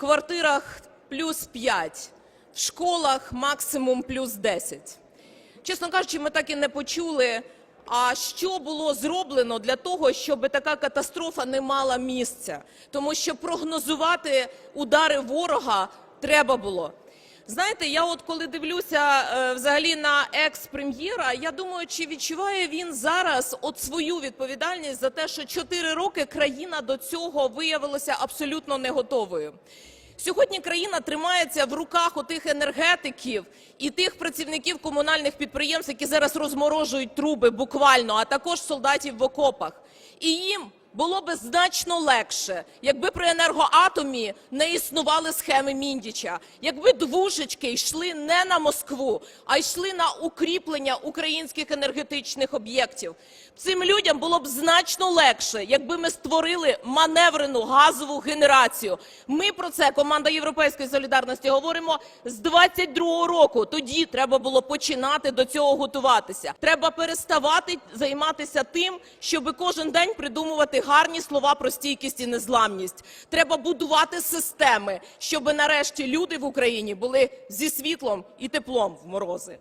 квартирах плюс 5, в школах максимум плюс 10. Чесно кажучи, ми так і не почули, а що було зроблено для того, щоб така катастрофа не мала місця. Тому що прогнозувати удари ворога треба було. Знаєте, я от коли дивлюся е, взагалі на екс-прем'єра, я думаю, чи відчуває він зараз от свою відповідальність за те, що 4 роки країна до цього виявилася абсолютно не готовою. Сьогодні країна тримається в руках отих енергетиків і тих працівників комунальних підприємств, які зараз розморожують труби буквально, а також солдатів в окопах. І їм було би значно легше, якби при енергоатомі не існували схеми Міндіча, якби двушечки йшли не на Москву, а йшли на укріплення українських енергетичних об'єктів. Цим людям було б значно легше, якби ми створили маневрену газову генерацію. Ми про це, команда Європейської солідарності, говоримо з 22-го року. Тоді треба було починати до цього готуватися. Треба переставати займатися тим, щоб кожен день придумувати гарні слова про стійкість і незламність. Треба будувати системи, щоб нарешті люди в Україні були зі світлом і теплом в морози.